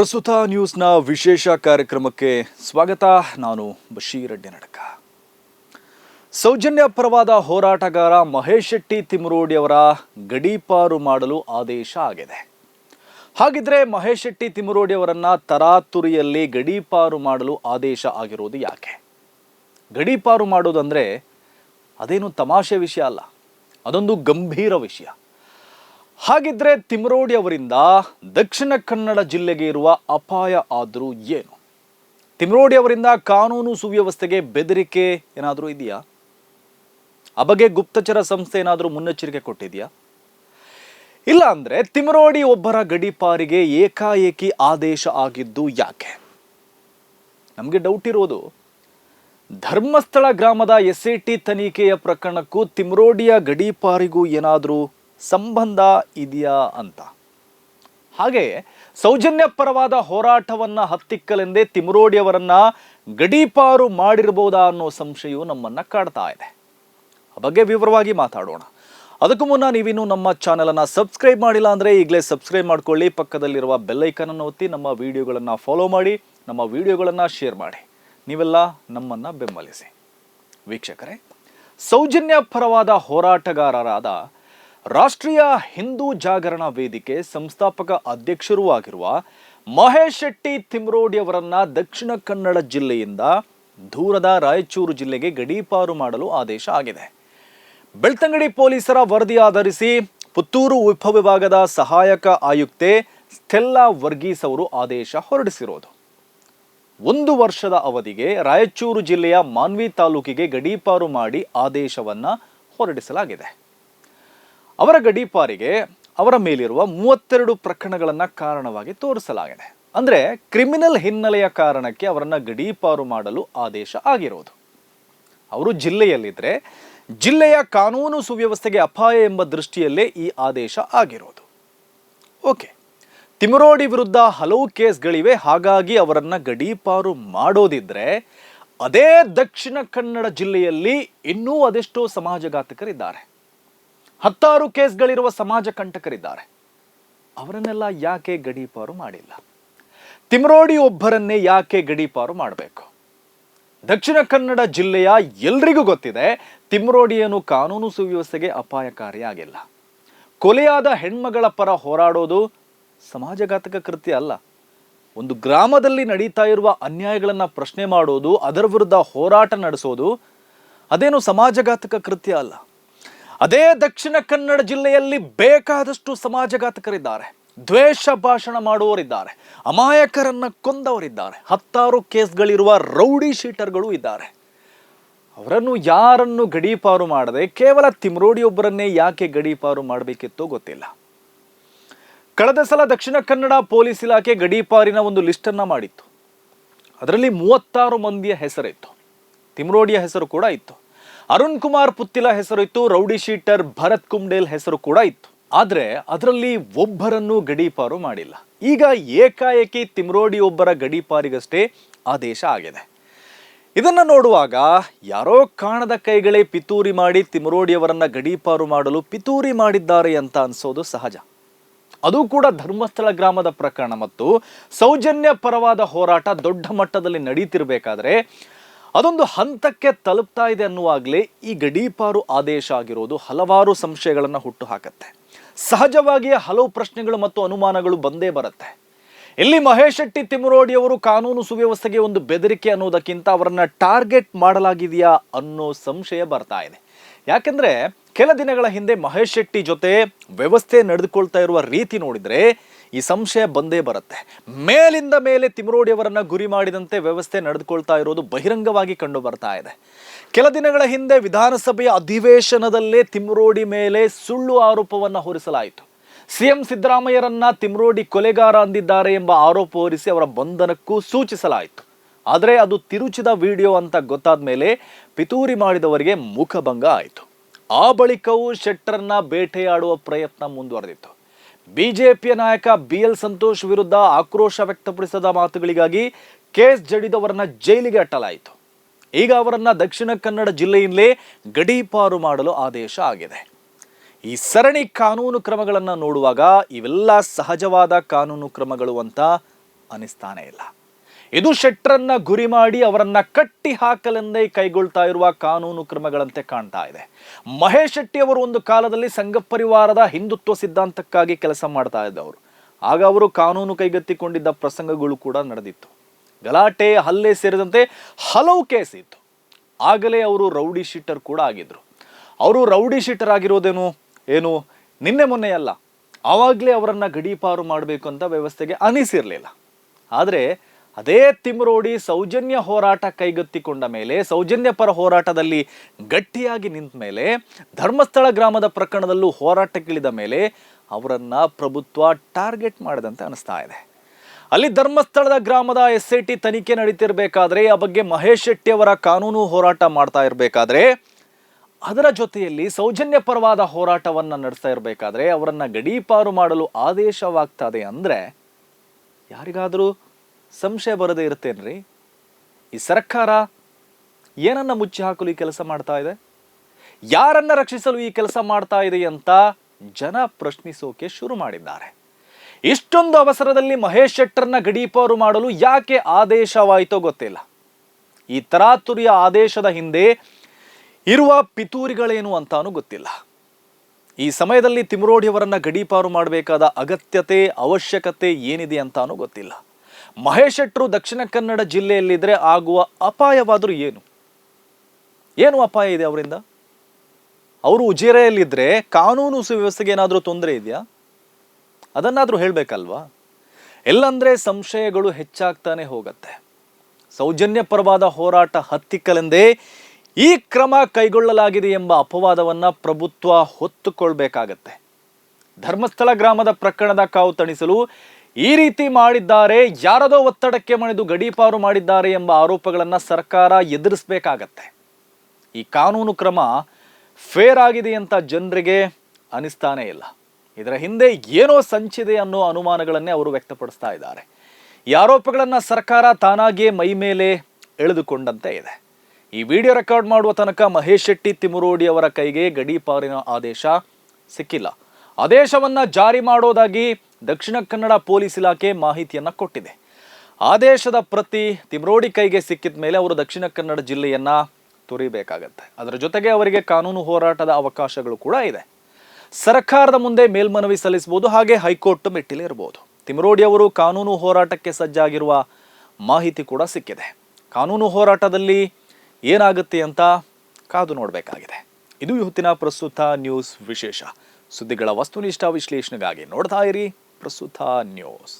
ಪ್ರಸ್ತುತ ನ್ಯೂಸ್ನ ವಿಶೇಷ ಕಾರ್ಯಕ್ರಮಕ್ಕೆ ಸ್ವಾಗತ. ನಾನು ಬಶೀರ್ ನಡಕ. ಸೌಜನ್ಯ ಪರವಾದ ಹೋರಾಟಗಾರ ಮಹೇಶ್ ಶೆಟ್ಟಿ ತಿಮರೋಡಿ ಅವರ ಗಡೀಪಾರು ಮಾಡಲು ಆದೇಶ ಆಗಿದೆ. ಹಾಗಿದ್ರೆ ಮಹೇಶ್ ಶೆಟ್ಟಿ ತಿಮರೋಡಿ ಅವರನ್ನ ತರಾತುರಿಯಲ್ಲಿ ಗಡೀಪಾರು ಮಾಡಲು ಆದೇಶ ಆಗಿರೋದು ಯಾಕೆ? ಗಡೀಪಾರು ಮಾಡೋದಂದ್ರೆ ಅದೇನು ತಮಾಷೆ ವಿಷಯ ಅಲ್ಲ, ಅದೊಂದು ಗಂಭೀರ ವಿಷಯ. ಹಾಗಿದ್ರೆ ತಿಮರೋಡಿ ಅವರಿಂದ ದಕ್ಷಿಣ ಕನ್ನಡ ಜಿಲ್ಲೆಗೆ ಇರುವ ಅಪಾಯ ಆದರೂ ಏನು? ತಿಮರೋಡಿ ಅವರಿಂದ ಕಾನೂನು ಸುವ್ಯವಸ್ಥೆಗೆ ಬೆದರಿಕೆ ಏನಾದರೂ ಇದೆಯಾ? ಆ ಬಗ್ಗೆ ಗುಪ್ತಚರ ಸಂಸ್ಥೆ ಏನಾದರೂ ಮುನ್ನೆಚ್ಚರಿಕೆ ಕೊಟ್ಟಿದೆಯಾ? ಇಲ್ಲ ಅಂದರೆ ತಿಮರೋಡಿ ಒಬ್ಬರ ಗಡೀಪಾರಿಗೆ ಏಕಾಏಕಿ ಆದೇಶ ಆಗಿದ್ದು ಯಾಕೆ? ನಮಗೆ ಡೌಟ್ ಇರೋದು. ಧರ್ಮಸ್ಥಳ ಗ್ರಾಮದ ಎಸ್ ಎ ಟಿ ತನಿಖೆಯ ಪ್ರಕರಣಕ್ಕೂ ತಿಮ್ರೋಡಿಯ ಗಡೀಪಾರಿಗೂ ಏನಾದರೂ ಸಂಬಂಧ ಇದೆಯಾ ಅಂತ. ಹಾಗೆ ಸೌಜನ್ಯಪರವಾದ ಹೋರಾಟವನ್ನ ಹತ್ತಿಕ್ಕಲೆಂದೇ ತಿಮರೋಡಿಯವರನ್ನ ಗಡೀಪಾರು ಮಾಡಿರಬಹುದಾ ಅನ್ನೋ ಸಂಶಯವು ನಮ್ಮನ್ನ ಕಾಡ್ತಾ ಇದೆ. ಬಗ್ಗೆ ವಿವರವಾಗಿ ಮಾತಾಡೋಣ. ಅದಕ್ಕೂ ಮುನ್ನ ನೀವಿನ್ನು ನಮ್ಮ ಚಾನಲನ್ನು ಸಬ್ಸ್ಕ್ರೈಬ್ ಮಾಡಿಲ್ಲ ಅಂದರೆ ಈಗಲೇ ಸಬ್ಸ್ಕ್ರೈಬ್ ಮಾಡ್ಕೊಳ್ಳಿ, ಪಕ್ಕದಲ್ಲಿರುವ ಬೆಲ್ಲೈಕನನ್ನು ಒತ್ತಿ ನಮ್ಮ ವಿಡಿಯೋಗಳನ್ನು ಫಾಲೋ ಮಾಡಿ, ನಮ್ಮ ವಿಡಿಯೋಗಳನ್ನು ಶೇರ್ ಮಾಡಿ. ನೀವೆಲ್ಲ ನಮ್ಮನ್ನು ಬೆಂಬಲಿಸಿ. ವೀಕ್ಷಕರೇ ಸೌಜನ್ಯ ಪರವಾದ ಹೋರಾಟಗಾರರಾದ ರಾಷ್ಟ್ರೀಯ ಹಿಂದೂ ಜಾಗರಣ ವೇದಿಕೆ ಸಂಸ್ಥಾಪಕ ಅಧ್ಯಕ್ಷರೂ ಆಗಿರುವ ಮಹೇಶ್ ಶೆಟ್ಟಿ ತಿಮ್ರೋಡಿ ಅವರನ್ನ ದಕ್ಷಿಣ ಕನ್ನಡ ಜಿಲ್ಲೆಯಿಂದ ದೂರದ ರಾಯಚೂರು ಜಿಲ್ಲೆಗೆ ಗಡೀಪಾರು ಮಾಡಲು ಆದೇಶ ಆಗಿದೆ. ಬೆಳ್ತಂಗಡಿ ಪೊಲೀಸರ ವರದಿ ಆಧರಿಸಿ ಪುತ್ತೂರು ಉಪವಿಭಾಗದ ಸಹಾಯಕ ಆಯುಕ್ತೆ ಸ್ಥೆಲ್ಲಾ ವರ್ಗೀಸ್ ಅವರು ಆದೇಶ ಹೊರಡಿಸಿರೋದು. ಒಂದು ವರ್ಷದ ಅವಧಿಗೆ ರಾಯಚೂರು ಜಿಲ್ಲೆಯ ಮಾನ್ವಿ ತಾಲೂಕಿಗೆ ಗಡೀಪಾರು ಮಾಡಿ ಆದೇಶವನ್ನ ಹೊರಡಿಸಲಾಗಿದೆ. ಅವರ ಗಡೀಪಾರಿಗೆ ಅವರ ಮೇಲಿರುವ ಮೂವತ್ತೆರಡು ಪ್ರಕರಣಗಳನ್ನು ಕಾರಣವಾಗಿ ತೋರಿಸಲಾಗಿದೆ. ಅಂದ್ರೆ ಕ್ರಿಮಿನಲ್ ಹಿನ್ನೆಲೆಯ ಕಾರಣಕ್ಕೆ ಅವರನ್ನು ಗಡೀಪಾರು ಮಾಡಲು ಆದೇಶ ಆಗಿರೋದು. ಅವರು ಜಿಲ್ಲೆಯಲ್ಲಿದ್ರೆ ಜಿಲ್ಲೆಯ ಕಾನೂನು ಸುವ್ಯವಸ್ಥೆಗೆ ಅಪಾಯ ಎಂಬ ದೃಷ್ಟಿಯಲ್ಲೇ ಈ ಆದೇಶ ಆಗಿರೋದು. ಓಕೆ. ತಿಮರೋಡಿ ವಿರುದ್ಧ ಹಲವು ಕೇಸ್ಗಳಿವೆ. ಹಾಗಾಗಿ ಅವರನ್ನು ಗಡೀಪಾರು ಮಾಡೋದಿದ್ರೆ ಅದೇ ದಕ್ಷಿಣ ಕನ್ನಡ ಜಿಲ್ಲೆಯಲ್ಲಿ ಇನ್ನೂ ಅದೆಷ್ಟೋ ಸಮಾಜಘಾತಕರಿದ್ದಾರೆ. ಹತ್ತಾರು ಕೇಸ್ಗಳಿರುವ ಸಮಾಜ ಕಂಟಕರಿದ್ದಾರೆ. ಅವರನ್ನೆಲ್ಲ ಯಾಕೆ ಗಡೀಪಾರು ಮಾಡಿಲ್ಲ? ತಿಮ್ರೋಡಿ ಒಬ್ಬರನ್ನೇ ಯಾಕೆ ಗಡೀಪಾರು ಮಾಡಬೇಕು? ದಕ್ಷಿಣ ಕನ್ನಡ ಜಿಲ್ಲೆಯ ಎಲ್ರಿಗೂ ಗೊತ್ತಿದೆ ತಿಮ್ರೋಡಿಯನು ಕಾನೂನು ಸುವ್ಯವಸ್ಥೆಗೆ ಅಪಾಯಕಾರಿಯಾಗಿಲ್ಲ ಕೊಲೆಯಾದ ಹೆಣ್ಮಗಳ ಪರ ಹೋರಾಡೋದು ಸಮಾಜಘಾತಕ ಕೃತ್ಯ ಅಲ್ಲ. ಒಂದು ಗ್ರಾಮದಲ್ಲಿ ನಡೀತಾ ಇರುವ ಅನ್ಯಾಯಗಳನ್ನು ಪ್ರಶ್ನೆ ಮಾಡೋದು, ಅದರ ವಿರುದ್ಧ ಹೋರಾಟ ನಡೆಸೋದು ಅದೇನು ಸಮಾಜಘಾತಕ ಕೃತ್ಯ ಅಲ್ಲ. ಅದೇ ದಕ್ಷಿಣ ಕನ್ನಡ ಜಿಲ್ಲೆಯಲ್ಲಿ ಬೇಕಾದಷ್ಟು ಸಮಾಜಘಾತಕರಿದ್ದಾರೆ. ದ್ವೇಷ ಭಾಷಣ ಮಾಡುವವರಿದ್ದಾರೆ. ಅಮಾಯಕರನ್ನ ಕೊಂದವರಿದ್ದಾರೆ. ಹತ್ತಾರು ಕೇಸ್ಗಳಿರುವ ರೌಡಿ ಶೀಟರ್ಗಳು ಇದ್ದಾರೆ. ಅವರನ್ನು ಯಾರನ್ನು ಗಡೀಪಾರು ಮಾಡದೆ ಕೇವಲ ತಿಮ್ರೋಡಿಯೊಬ್ಬರನ್ನೇ ಯಾಕೆ ಗಡೀಪಾರು ಮಾಡಬೇಕಿತ್ತೋ ಗೊತ್ತಿಲ್ಲ. ಕಳೆದ ಸಲ ದಕ್ಷಿಣ ಕನ್ನಡ ಪೊಲೀಸ್ ಇಲಾಖೆ ಗಡೀಪಾರಿನ ಒಂದು ಲಿಸ್ಟನ್ನು ಮಾಡಿತ್ತು. ಅದರಲ್ಲಿ ಮೂವತ್ತಾರು ಮಂದಿಯ ಹೆಸರಿತ್ತು. ತಿಮ್ರೋಡಿಯ ಹೆಸರು ಕೂಡ ಇತ್ತು. ಅರುಣ್ ಕುಮಾರ್ ಪುತ್ತಿಲ ಹೆಸರು ಇತ್ತು ರೌಡಿ ಶೀಟರ್ ಭರತ್ ಕುಮ್ಡೇಲ್ ಹೆಸರು ಕೂಡ ಇತ್ತು. ಆದ್ರೆ ಅದರಲ್ಲಿ ಒಬ್ಬರನ್ನು ಗಡೀಪಾರು ಮಾಡಿಲ್ಲ. ಈಗ ಏಕಾಏಕಿ ತಿಮ್ರೋಡಿ ಒಬ್ಬರ ಗಡೀಪಾರಿಗಷ್ಟೇ ಆದೇಶ ಆಗಿದೆ. ಇದನ್ನ ನೋಡುವಾಗ ಯಾರೋ ಕಾಣದ ಕೈಗಳೇ ಪಿತೂರಿ ಮಾಡಿ ತಿಮರೋಡಿಯವರನ್ನ ಗಡೀಪಾರು ಮಾಡಲು ಪಿತೂರಿ ಮಾಡಿದ್ದಾರೆ ಅಂತ ಅನ್ಸೋದು ಸಹಜ. ಅದು ಕೂಡ ಧರ್ಮಸ್ಥಳ ಗ್ರಾಮದ ಪ್ರಕರಣ ಮತ್ತು ಸೌಜನ್ಯ ಪರವಾದ ಹೋರಾಟ ದೊಡ್ಡ ಮಟ್ಟದಲ್ಲಿ ನಡೀತಿರ್ಬೇಕಾದ್ರೆ ಅದೊಂದು ಹಂತಕ್ಕೆ ತಲುಪ್ತಾ ಇದೆ ಅನ್ನುವಾಗಲೇ ಈ ಗಡೀಪಾರು ಆದೇಶ ಆಗಿರೋದು ಹಲವಾರು ಸಂಶಯಗಳನ್ನು ಹುಟ್ಟು ಹಾಕತ್ತೆ ಸಹಜವಾಗಿಯೇ ಹಲವು ಪ್ರಶ್ನೆಗಳು ಮತ್ತು ಅನುಮಾನಗಳು ಬಂದೇ ಬರುತ್ತೆ. ಇಲ್ಲಿ ಮಹೇಶ್ ಶೆಟ್ಟಿ ತಿಮ್ಮರೋಡಿಯವರು ಕಾನೂನು ಸುವ್ಯವಸ್ಥೆಗೆ ಒಂದು ಬೆದರಿಕೆ ಅನ್ನೋದಕ್ಕಿಂತ ಅವರನ್ನು ಟಾರ್ಗೆಟ್ ಮಾಡಲಾಗಿದೆಯಾ ಅನ್ನೋ ಸಂಶಯ ಬರ್ತಾ ಇದೆ. ಯಾಕೆಂದರೆ ಕೆಲ ದಿನಗಳ ಹಿಂದೆ ಮಹೇಶ್ ಶೆಟ್ಟಿ ಜೊತೆ ವ್ಯವಸ್ಥೆ ನಡೆದುಕೊಳ್ತಾ ಇರುವ ರೀತಿ ನೋಡಿದ್ರೆ ಈ ಸಂಶಯ ಬಂದೇ ಬರುತ್ತೆ. ಮೇಲಿಂದ ಮೇಲೆ ತಿಮರೋಡಿ ಅವರನ್ನ ಗುರಿ ಮಾಡಿದಂತೆ ವ್ಯವಸ್ಥೆ ನಡೆದುಕೊಳ್ತಾ ಇರೋದು ಬಹಿರಂಗವಾಗಿ ಕಂಡು ಬರ್ತಾ ಇದೆ. ಕೆಲ ದಿನಗಳ ಹಿಂದೆ ವಿಧಾನಸಭೆಯ ಅಧಿವೇಶನದಲ್ಲೇ ತಿಮರೋಡಿ ಮೇಲೆ ಸುಳ್ಳು ಆರೋಪವನ್ನು ಹೊರಿಸಲಾಯಿತು. ಸಿಎಂ ಸಿದ್ದರಾಮಯ್ಯರನ್ನ ತಿಮ್ರೋಡಿ ಕೊಲೆಗಾರ ಅಂದಿದ್ದಾರೆ ಎಂಬ ಆರೋಪ ಹೊರಿಸಿ ಅವರ ಬಂಧನಕ್ಕೂ ಸೂಚಿಸಲಾಯಿತು. ಆದರೆ ಅದು ತಿರುಚಿದ ವಿಡಿಯೋ ಅಂತ ಗೊತ್ತಾದ ಮೇಲೆ ಪಿತೂರಿ ಮಾಡಿದವರಿಗೆ ಮುಖಭಂಗ ಆಯಿತು. ಆ ಬಳಿಕವೂ ಶೆಟ್ಟರ್ನ ಬೇಟೆಯಾಡುವ ಪ್ರಯತ್ನ ಮುಂದುವರೆದಿತ್ತು. ಬಿಜೆಪಿಯ ನಾಯಕ ಬಿ ಎಲ್ ಸಂತೋಷ್ ವಿರುದ್ಧ ಆಕ್ರೋಶ ವ್ಯಕ್ತಪಡಿಸಿದ ಮಾತುಗಳಿಗಾಗಿ ಕೇಸ್ ಜಡಿದವರನ್ನ ಜೈಲಿಗೆ ಅಟ್ಟಲಾಯಿತು. ಈಗ ಅವರನ್ನ ದಕ್ಷಿಣ ಕನ್ನಡ ಜಿಲ್ಲೆಯಿಂದಲೇ ಗಡೀಪಾರು ಮಾಡಲು ಆದೇಶ ಆಗಿದೆ. ಈ ಸರಣಿ ಕಾನೂನು ಕ್ರಮಗಳನ್ನು ನೋಡುವಾಗ ಇವೆಲ್ಲ ಸಹಜವಾದ ಕಾನೂನು ಕ್ರಮಗಳು ಅಂತ ಅನಿಸ್ತಾನೇ ಇಲ್ಲ. ಇದು ಶೆಟ್ರನ್ನ ಗುರಿ ಮಾಡಿ ಅವರನ್ನ ಕಟ್ಟಿ ಹಾಕಲೆಂದೇ ಕೈಗೊಳ್ತಾ ಇರುವ ಕಾನೂನು ಕ್ರಮಗಳಂತೆ ಕಾಣ್ತಾ ಇದೆ. ಮಹೇಶ್ ಶೆಟ್ಟಿ ಅವರು ಒಂದು ಕಾಲದಲ್ಲಿ ಸಂಘ ಪರಿವಾರದ ಹಿಂದುತ್ವ ಸಿದ್ಧಾಂತಕ್ಕಾಗಿ ಕೆಲಸ ಮಾಡ್ತಾ ಇದ್ದವರು. ಆಗ ಅವರು ಕಾನೂನು ಕೈಗೆತ್ತಿಕೊಂಡಿದ್ದ ಪ್ರಸಂಗಗಳು ಕೂಡ ನಡೆದಿತ್ತು. ಗಲಾಟೆ, ಹಲ್ಲೆ ಸೇರಿದಂತೆ ಹಲವು ಕೇಸ್ ಇತ್ತು. ಆಗಲೇ ಅವರು ರೌಡಿ ಶೀಟರ್ ಕೂಡ ಆಗಿದ್ರು. ಅವರು ರೌಡಿ ಶೀಟರ್ ಆಗಿರೋದೇನು? ಏನು? ನಿನ್ನೆ ಮೊನ್ನೆ ಅಲ್ಲ ಆವಾಗಲೇ ಅವರನ್ನ ಗಡೀಪಾರು ಮಾಡಬೇಕು ಅಂತ ವ್ಯವಸ್ಥೆಗೆ ಅನಿಸಿರಲಿಲ್ಲ. ಆದರೆ ಅದೇ ತಿಮ್ರೋಡಿ ಸೌಜನ್ಯ ಹೋರಾಟ ಕೈಗೆತ್ತಿಕೊಂಡ ಮೇಲೆ, ಸೌಜನ್ಯ ಪರ ಹೋರಾಟದಲ್ಲಿ ಗಟ್ಟಿಯಾಗಿ ನಿಂತ ಮೇಲೆ, ಧರ್ಮಸ್ಥಳ ಗ್ರಾಮದ ಪ್ರಕರಣದಲ್ಲೂ ಹೋರಾಟಕ್ಕಿಳಿದ ಮೇಲೆ ಅವರನ್ನ ಪ್ರಭುತ್ವ ಟಾರ್ಗೆಟ್ ಮಾಡಿದಂತೆ ಅನಿಸ್ತಾ ಇದೆ. ಅಲ್ಲಿ ಧರ್ಮಸ್ಥಳದ ಗ್ರಾಮದ ಎಸ್ ಐ ಟಿ ತನಿಖೆ ನಡೀತಿರ್ಬೇಕಾದ್ರೆ, ಆ ಬಗ್ಗೆ ಮಹೇಶ್ ಶೆಟ್ಟಿ ಅವರ ಕಾನೂನು ಹೋರಾಟ ಮಾಡ್ತಾ ಇರಬೇಕಾದ್ರೆ, ಅದರ ಜೊತೆಯಲ್ಲಿ ಸೌಜನ್ಯ ಪರವಾದ ಹೋರಾಟವನ್ನು ನಡೆಸ್ತಾ ಇರಬೇಕಾದ್ರೆ, ಅವರನ್ನು ಗಡೀಪಾರು ಮಾಡಲು ಆದೇಶವಾಗ್ತದೆ ಅಂದರೆ ಯಾರಿಗಾದರೂ ಸಂಶಯ ಬರದೇ ಇರುತ್ತೇನ್ರಿ? ಈ ಸರ್ಕಾರ ಏನನ್ನ ಮುಚ್ಚಿ ಹಾಕಲು ಈ ಕೆಲಸ ಮಾಡ್ತಾ ಇದೆ? ಯಾರನ್ನ ರಕ್ಷಿಸಲು ಈ ಕೆಲಸ ಮಾಡ್ತಾ ಇದೆ ಅಂತ ಜನ ಪ್ರಶ್ನಿಸೋಕೆ ಶುರು ಮಾಡಿದ್ದಾರೆ. ಇಷ್ಟೊಂದು ಅವಸರದಲ್ಲಿ ಮಹೇಶ್ ಶೆಟ್ಟರ್ನ ಗಡೀಪಾರು ಮಾಡಲು ಯಾಕೆ ಆದೇಶವಾಯಿತೋ ಗೊತ್ತಿಲ್ಲ. ಈ ತರಾತುರಿಯ ಆದೇಶದ ಹಿಂದೆ ಇರುವ ಪಿತೂರಿಗಳೇನು ಅಂತಾನೂ ಗೊತ್ತಿಲ್ಲ. ಈ ಸಮಯದಲ್ಲಿ ತಿಮ್ರೋಡಿಯವರನ್ನ ಗಡೀಪಾರು ಮಾಡಬೇಕಾದ ಅಗತ್ಯತೆ, ಅವಶ್ಯಕತೆ ಏನಿದೆ ಅಂತಾನೂ ಗೊತ್ತಿಲ್ಲ. ಮಹೇಶ್ ಶೆಟ್ರು ದಕ್ಷಿಣ ಕನ್ನಡ ಜಿಲ್ಲೆಯಲ್ಲಿದ್ರೆ ಆಗುವ ಅಪಾಯವಾದರೂ ಏನು? ಏನು ಅಪಾಯ ಇದೆ ಅವರಿಂದ? ಅವರು ಉಜಿರೆಯಲ್ಲಿದ್ದರೆ ಕಾನೂನು ಸುವ್ಯವಸ್ಥೆಗೆ ಏನಾದರೂ ತೊಂದರೆ ಇದೆಯಾ? ಅದನ್ನಾದರೂ ಹೇಳಬೇಕಲ್ವಾ? ಎಲ್ಲಂದ್ರೆ ಸಂಶಯಗಳು ಹೆಚ್ಚಾಗ್ತಾನೆ ಹೋಗತ್ತೆ. ಸೌಜನ್ಯ ಪರವಾದ ಹೋರಾಟ ಹತ್ತಿಕ್ಕಲೆಂದೇ ಈ ಕ್ರಮ ಕೈಗೊಳ್ಳಲಾಗಿದೆ ಎಂಬ ಅಪವಾದವನ್ನ ಪ್ರಭುತ್ವ ಹೊತ್ತುಕೊಳ್ಬೇಕಾಗತ್ತೆ. ಧರ್ಮಸ್ಥಳ ಗ್ರಾಮದ ಪ್ರಕರಣದ ಕಾವು ತಣಿಸಲು ಈ ರೀತಿ ಮಾಡಿದ್ದಾರೆ, ಯಾರದೋ ಒತ್ತಡಕ್ಕೆ ಮಣಿದು ಗಡೀಪಾರು ಮಾಡಿದ್ದಾರೆ ಎಂಬ ಆರೋಪಗಳನ್ನು ಸರ್ಕಾರ ಎದುರಿಸಬೇಕಾಗತ್ತೆ. ಈ ಕಾನೂನು ಕ್ರಮ ಫೇರ್ ಆಗಿದೆ ಅಂತ ಜನರಿಗೆ ಅನಿಸ್ತಾನೇ ಇಲ್ಲ. ಇದರ ಹಿಂದೆ ಏನೋ ಸಂಚಿದೆ ಅನ್ನೋ ಅನುಮಾನಗಳನ್ನೇ ಅವರು ವ್ಯಕ್ತಪಡಿಸ್ತಾ ಇದ್ದಾರೆ. ಈ ಆರೋಪಗಳನ್ನು ಸರ್ಕಾರ ತಾನಾಗಿಯೇ ಮೈ ಮೇಲೆ ಎಳೆದುಕೊಂಡಂತೆ ಇದೆ. ಈ ವಿಡಿಯೋ ರೆಕಾರ್ಡ್ ಮಾಡುವ ತನಕ ಮಹೇಶ್ ಶೆಟ್ಟಿ ತಿಮುರೋಡಿ ಅವರ ಕೈಗೆ ಗಡೀಪಾರಿನ ಆದೇಶ ಸಿಕ್ಕಿಲ್ಲ. ಆದೇಶವನ್ನು ಜಾರಿ ಮಾಡೋದಾಗಿ ದಕ್ಷಿಣ ಕನ್ನಡ ಪೊಲೀಸ್ ಇಲಾಖೆ ಮಾಹಿತಿಯನ್ನು ಕೊಟ್ಟಿದೆ. ಆದೇಶದ ಪ್ರತಿ ತಿಮ್ರೋಡಿ ಕೈಗೆ ಸಿಕ್ಕಿದ ಮೇಲೆ ಅವರು ದಕ್ಷಿಣ ಕನ್ನಡ ಜಿಲ್ಲೆಯನ್ನು ತುರಿಬೇಕಾಗತ್ತೆ. ಅದರ ಜೊತೆಗೆ ಅವರಿಗೆ ಕಾನೂನು ಹೋರಾಟದ ಅವಕಾಶಗಳು ಕೂಡ ಇದೆ. ಸರ್ಕಾರದ ಮುಂದೆ ಮೇಲ್ಮನವಿ ಸಲ್ಲಿಸಬಹುದು, ಹಾಗೆ ಹೈಕೋರ್ಟ್ ಮೆಟ್ಟಿಲೇ ಇರಬಹುದು ತಿಮರೋಡಿ ಅವರು ಕಾನೂನು ಹೋರಾಟಕ್ಕೆ ಸಜ್ಜಾಗಿರುವ ಮಾಹಿತಿ ಕೂಡ ಸಿಕ್ಕಿದೆ. ಕಾನೂನು ಹೋರಾಟದಲ್ಲಿ ಏನಾಗುತ್ತೆ ಅಂತ ಕಾದು ನೋಡಬೇಕಾಗಿದೆ. ಇದು ಇವತ್ತಿನ ಪ್ರಸ್ತುತ ನ್ಯೂಸ್ ವಿಶೇಷ. ಸುದ್ದಿಗಳ ವಸ್ತುನಿಷ್ಠ ವಿಶ್ಲೇಷಣೆಗಾಗಿ ನೋಡ್ತಾ ಇರಿ. ಪ್ರಸ್ತುತ ನ್ಯೂಸ್